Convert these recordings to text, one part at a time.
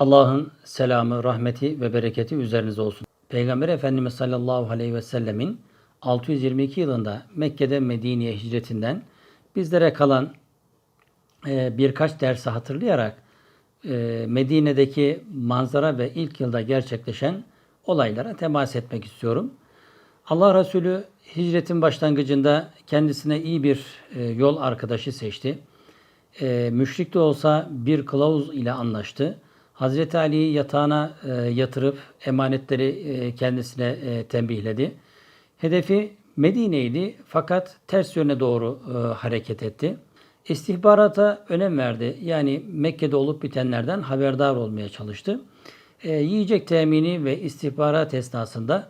Allah'ın selamı, rahmeti ve bereketi üzerinize olsun. Peygamber Efendimiz sallallahu aleyhi ve sellemin 622 yılında Mekke'de Medine'ye hicretinden bizlere kalan e, birkaç dersi hatırlayarak e, Medine'deki manzara ve ilk yılda gerçekleşen olaylara temas etmek istiyorum. Allah Resulü hicretin başlangıcında kendisine iyi bir e, yol arkadaşı seçti. Müşrik de olsa bir kılavuz ile anlaştı. Hazreti Ali'yi yatağına e, yatırıp emanetleri e, kendisine e, tembihledi. Hedefi Medine'ydi fakat ters yöne doğru e, hareket etti. İstihbarata önem verdi. Yani Mekke'de olup bitenlerden haberdar olmaya çalıştı. E, yiyecek temini ve istihbarat esnasında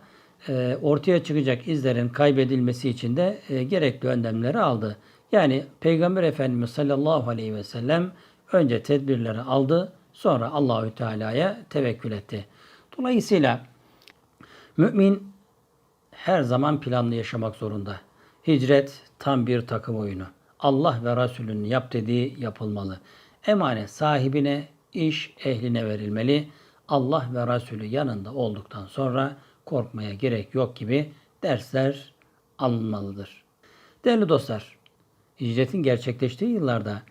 e, ortaya çıkacak izlerin kaybedilmesi için de e, gerekli önlemleri aldı. Yani Peygamber Efendimiz sallallahu aleyhi ve sellem önce tedbirleri aldı, sonra Allahü Teala'ya tevekkül etti. Dolayısıyla mümin her zaman planlı yaşamak zorunda. Hicret tam bir takım oyunu. Allah ve Resulünün yap dediği yapılmalı. Emanet sahibine, iş ehline verilmeli. Allah ve Resulü yanında olduktan sonra korkmaya gerek yok gibi dersler alınmalıdır. Değerli dostlar, hicretin gerçekleştiği yıllarda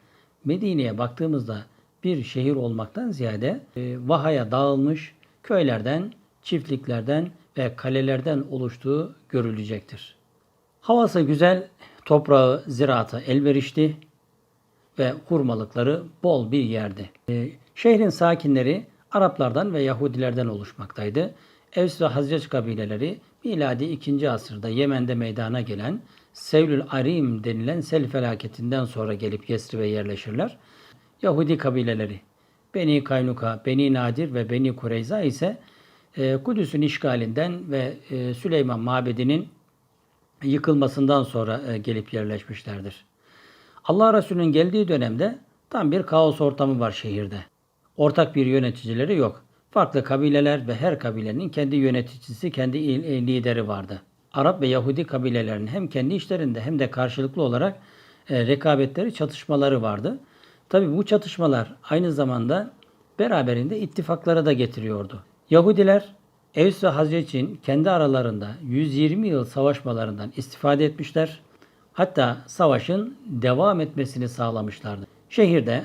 Medine'ye baktığımızda bir şehir olmaktan ziyade e, vahaya dağılmış köylerden, çiftliklerden ve kalelerden oluştuğu görülecektir. Havası güzel, toprağı, ziraatı elverişli ve hurmalıkları bol bir yerdi. E, şehrin sakinleri Araplardan ve Yahudilerden oluşmaktaydı. Evs ve Hazreç kabileleri miladi 2. asırda Yemen'de meydana gelen Sevlül Arim denilen sel felaketinden sonra gelip Yesrib'e yerleşirler. Yahudi kabileleri Beni Kaynuka, Beni Nadir ve Beni Kureyza ise e, Kudüs'ün işgalinden ve e, Süleyman Mabedi'nin yıkılmasından sonra e, gelip yerleşmişlerdir. Allah Resulü'nün geldiği dönemde tam bir kaos ortamı var şehirde. Ortak bir yöneticileri yok. Farklı kabileler ve her kabilenin kendi yöneticisi, kendi lideri vardı. Arap ve Yahudi kabilelerinin hem kendi işlerinde hem de karşılıklı olarak rekabetleri, çatışmaları vardı. Tabi bu çatışmalar aynı zamanda beraberinde ittifakları da getiriyordu. Yahudiler Evs ve Hazreç'in kendi aralarında 120 yıl savaşmalarından istifade etmişler. Hatta savaşın devam etmesini sağlamışlardı. Şehirde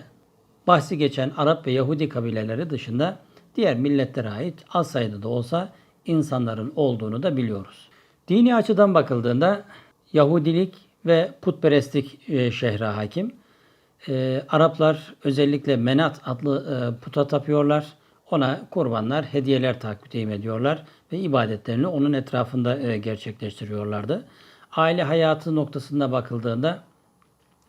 bahsi geçen Arap ve Yahudi kabileleri dışında diğer milletlere ait az sayıda da olsa insanların olduğunu da biliyoruz. Dini açıdan bakıldığında Yahudilik ve putperestlik e, şehre hakim. E, Araplar özellikle Menat adlı e, puta tapıyorlar. Ona kurbanlar, hediyeler takdim ediyorlar ve ibadetlerini onun etrafında e, gerçekleştiriyorlardı. Aile hayatı noktasında bakıldığında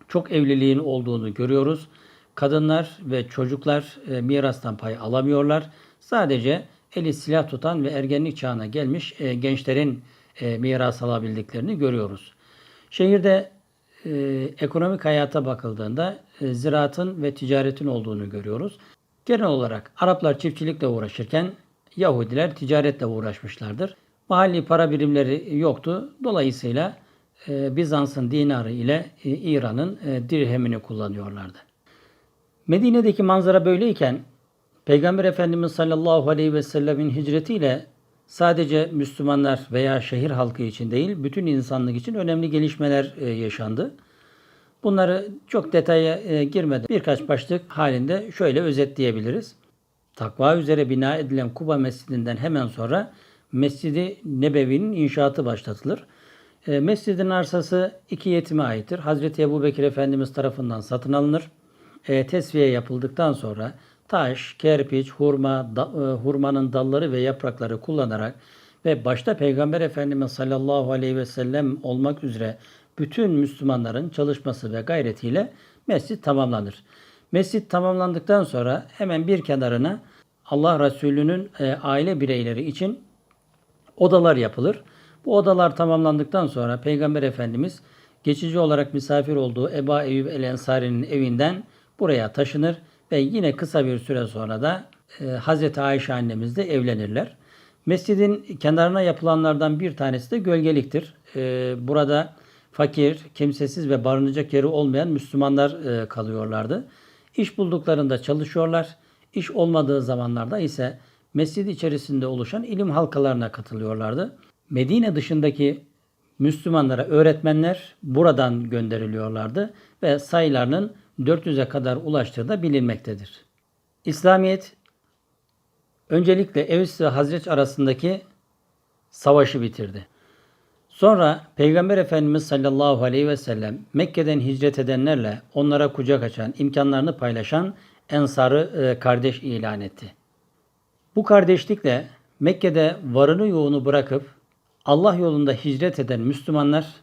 çok evliliğin olduğunu görüyoruz. Kadınlar ve çocuklar e, mirastan pay alamıyorlar. Sadece eli silah tutan ve ergenlik çağına gelmiş e, gençlerin e, miras alabildiklerini görüyoruz. Şehirde e, ekonomik hayata bakıldığında e, ziraatın ve ticaretin olduğunu görüyoruz. Genel olarak Araplar çiftçilikle uğraşırken Yahudiler ticaretle uğraşmışlardır. Mahalli para birimleri yoktu. Dolayısıyla e, Bizans'ın dinarı ile e, İran'ın e, dirhemini kullanıyorlardı. Medine'deki manzara böyleyken Peygamber Efendimiz sallallahu aleyhi ve sellemin hicretiyle sadece Müslümanlar veya şehir halkı için değil, bütün insanlık için önemli gelişmeler e, yaşandı. Bunları çok detaya e, girmeden birkaç başlık halinde şöyle özetleyebiliriz. Takva üzere bina edilen Kuba Mescidinden hemen sonra Mescidi Nebevi'nin inşaatı başlatılır. E, mescidin arsası iki yetime aittir. Hazreti Ebu Bekir Efendimiz tarafından satın alınır. Tesviye yapıldıktan sonra taş, kerpiç, hurma, da, e, hurmanın dalları ve yaprakları kullanarak ve başta Peygamber Efendimiz sallallahu aleyhi ve sellem olmak üzere bütün Müslümanların çalışması ve gayretiyle mescit tamamlanır. Mescit tamamlandıktan sonra hemen bir kenarına Allah Resulü'nün e, aile bireyleri için odalar yapılır. Bu odalar tamamlandıktan sonra Peygamber Efendimiz geçici olarak misafir olduğu Eba Eyyub el Ensari'nin evinden buraya taşınır ve yine kısa bir süre sonra da e, Hazreti Ayşe annemizle evlenirler. Mescidin kenarına yapılanlardan bir tanesi de gölgeliktir. E, burada fakir, kimsesiz ve barınacak yeri olmayan Müslümanlar e, kalıyorlardı. İş bulduklarında çalışıyorlar. İş olmadığı zamanlarda ise mescid içerisinde oluşan ilim halkalarına katılıyorlardı. Medine dışındaki Müslümanlara öğretmenler buradan gönderiliyorlardı ve sayılarının 400'e kadar ulaştığı da bilinmektedir. İslamiyet öncelikle Evs ve Hazreç arasındaki savaşı bitirdi. Sonra Peygamber Efendimiz sallallahu aleyhi ve sellem Mekke'den hicret edenlerle onlara kucak açan, imkanlarını paylaşan Ensar'ı e, kardeş ilan etti. Bu kardeşlikle Mekke'de varını yoğunu bırakıp Allah yolunda hicret eden Müslümanlar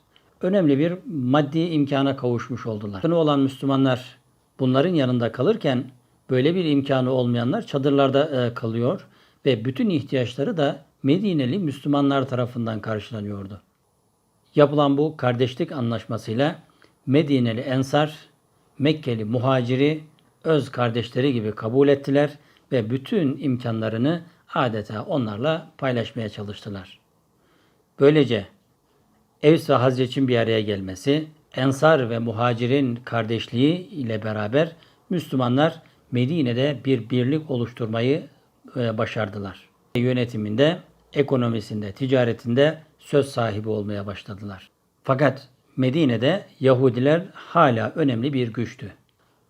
önemli bir maddi imkana kavuşmuş oldular. Yakını olan Müslümanlar bunların yanında kalırken böyle bir imkanı olmayanlar çadırlarda e, kalıyor ve bütün ihtiyaçları da Medineli Müslümanlar tarafından karşılanıyordu. Yapılan bu kardeşlik anlaşmasıyla Medineli Ensar, Mekkeli muhaciri öz kardeşleri gibi kabul ettiler ve bütün imkanlarını adeta onlarla paylaşmaya çalıştılar. Böylece Evs ve Hazreç'in bir araya gelmesi, Ensar ve Muhacir'in kardeşliği ile beraber Müslümanlar Medine'de bir birlik oluşturmayı e, başardılar. Yönetiminde, ekonomisinde, ticaretinde söz sahibi olmaya başladılar. Fakat Medine'de Yahudiler hala önemli bir güçtü.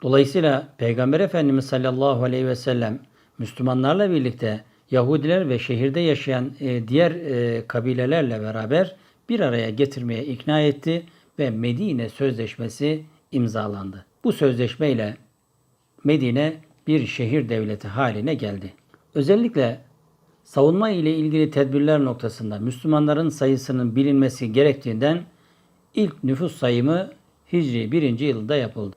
Dolayısıyla Peygamber Efendimiz sallallahu aleyhi ve sellem Müslümanlarla birlikte Yahudiler ve şehirde yaşayan e, diğer e, kabilelerle beraber bir araya getirmeye ikna etti ve Medine Sözleşmesi imzalandı. Bu sözleşmeyle Medine bir şehir devleti haline geldi. Özellikle savunma ile ilgili tedbirler noktasında Müslümanların sayısının bilinmesi gerektiğinden ilk nüfus sayımı Hicri 1. yılda yapıldı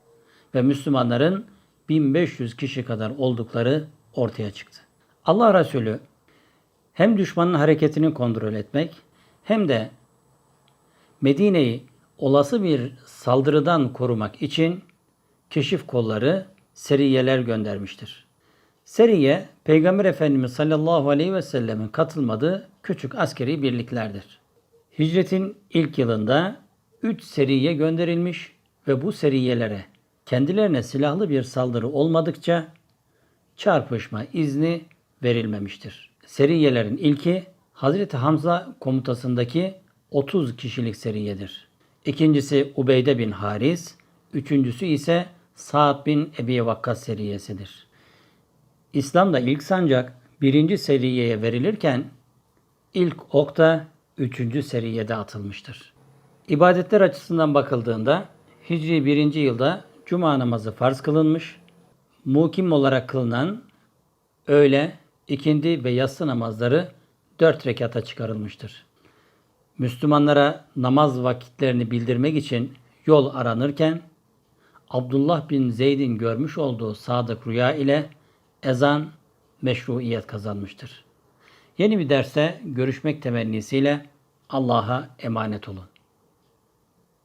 ve Müslümanların 1500 kişi kadar oldukları ortaya çıktı. Allah Resulü hem düşmanın hareketini kontrol etmek hem de Medine'yi olası bir saldırıdan korumak için keşif kolları seriyeler göndermiştir. Seriye, Peygamber Efendimiz sallallahu aleyhi ve sellemin katılmadığı küçük askeri birliklerdir. Hicretin ilk yılında 3 seriye gönderilmiş ve bu seriyelere kendilerine silahlı bir saldırı olmadıkça çarpışma izni verilmemiştir. Seriyelerin ilki Hazreti Hamza komutasındaki 30 kişilik seriyedir. İkincisi Ubeyde bin Haris, üçüncüsü ise Sa'd bin Ebi Vakkas seriyesidir. İslam'da ilk sancak birinci seriyeye verilirken ilk ok da üçüncü seriyede atılmıştır. İbadetler açısından bakıldığında Hicri 1. yılda Cuma namazı farz kılınmış, mukim olarak kılınan öğle, ikindi ve yatsı namazları dört rekata çıkarılmıştır. Müslümanlara namaz vakitlerini bildirmek için yol aranırken Abdullah bin Zeyd'in görmüş olduğu sadık rüya ile ezan meşruiyet kazanmıştır. Yeni bir derste görüşmek temennisiyle Allah'a emanet olun.